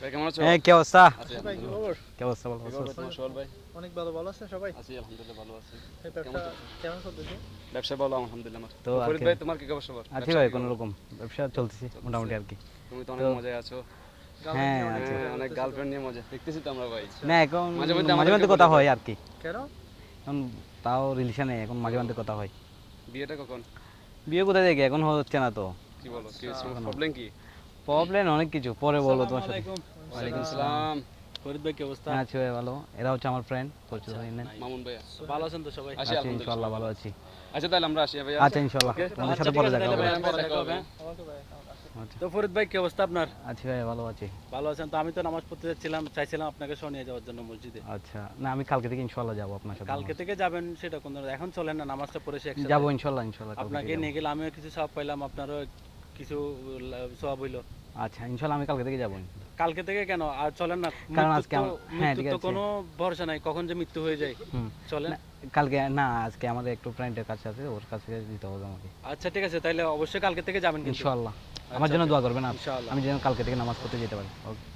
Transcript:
ভাই কেমন আছো? হ্যাঁ কি অবস্থা? কি আলহামদুলিল্লাহ। খবর কি অবস্থা ভালো আছো? সোহেল ভাই? অনেক ভালো ভালো আছেন সবাই? আছি আলহামদুলিল্লাহ ভালো আছি। কেমন চলতেছে? ব্যবসা ভালো আলহামদুলিল্লাহ তো তো ফরিদ ভাই তোমার কি খবর আছি ভাই কি রকম ব্যবসা চলতেছে মোটামুটি আর কি। তুমি তো অনেক মজায় আছো। হ্যাঁ। নিয়ে অনেক গার্লফ্রেন্ড নিয়ে মজা। দেখতেছি তো আমরা ভাই। না এখন মাঝে মধ্যে মাঝে কথা হয় আর কি। কেন? এখন তাও রিলেশনে এখন মাঝে মধ্যে কথা হয়। বিয়েটা কখন? বিয়ে কোথায় দেখে এখন হচ্ছে না তো। কি বলো কি আচ্ছা। প্রবলেম কি? প্রবলেম অনেক কিছু। পরে বলব তোমার সাথে। ওয়ালাইকুম আসসালাম। ফরিদ ভাই কি অবস্থা? হ্যাঁ আছি ভাই ভালো। এরা হচ্ছে আমার ফ্রেন্ড পরিচিত আচ্ছা, নেন মামুন ভাইয়া ভালো আছেন তো সবাই? আছি ইনশাআল্লাহ ভালো আছি। আচ্ছা তাহলে আমরা আসি ভাইয়া। আচ্ছা ইনশাআল্লাহ। তোমাদের আচ্ছা, সাথে পরে দেখা হবে। ভাই, ভাই? আচ্ছা। তো ফরিদ ভাই কি অবস্থা আপনার? আছি ভাই ভালো আছি। ভালো আছেন? তো আমি তো নামাজ পড়তে যাচ্ছিলাম চাইছিলাম আপনাকে শোনিয়ে যাওয়ার জন্য মসজিদে। আচ্ছা না আমি কালকে থেকে ইনশাআল্লাহ যাব আপনার সাথে কালকে থেকে যাবেন সেটা কোন এখন চলেন না নামাজটা পড়ে সে একসাথে। যাব ইনশাআল্লাহ ইনশাআল্লাহ আপনাকে নিয়ে গেলে আমিও কিছু সব পাইলাম আপনারও কিছু সব হইল। আচ্ছা ইনশাল্লাহ আমি কালকে থেকে যাব। কালকে থেকে কেন? আর চলেন না কারণ আজকে হ্যাঁ, ঠিক আছে। কোনো ভরসা নাই কখন যে মৃত্যু হয়ে যায়। চলেন। কালকে না আজকে আমাদের একটু ফ্রেন্ডের কাছে আছে ওর কাছে দিতে হবে আমাকে। আচ্ছা ঠিক আছে তাহলে অবশ্যই কালকে থেকে যাবেন ইনশাল্লাহ। ইনশাআল্লাহ আমার জন্য দোয়া করবেন আর আমি যেন কালকে থেকে নামাজ পড়তে যেতে পারি। ওকে।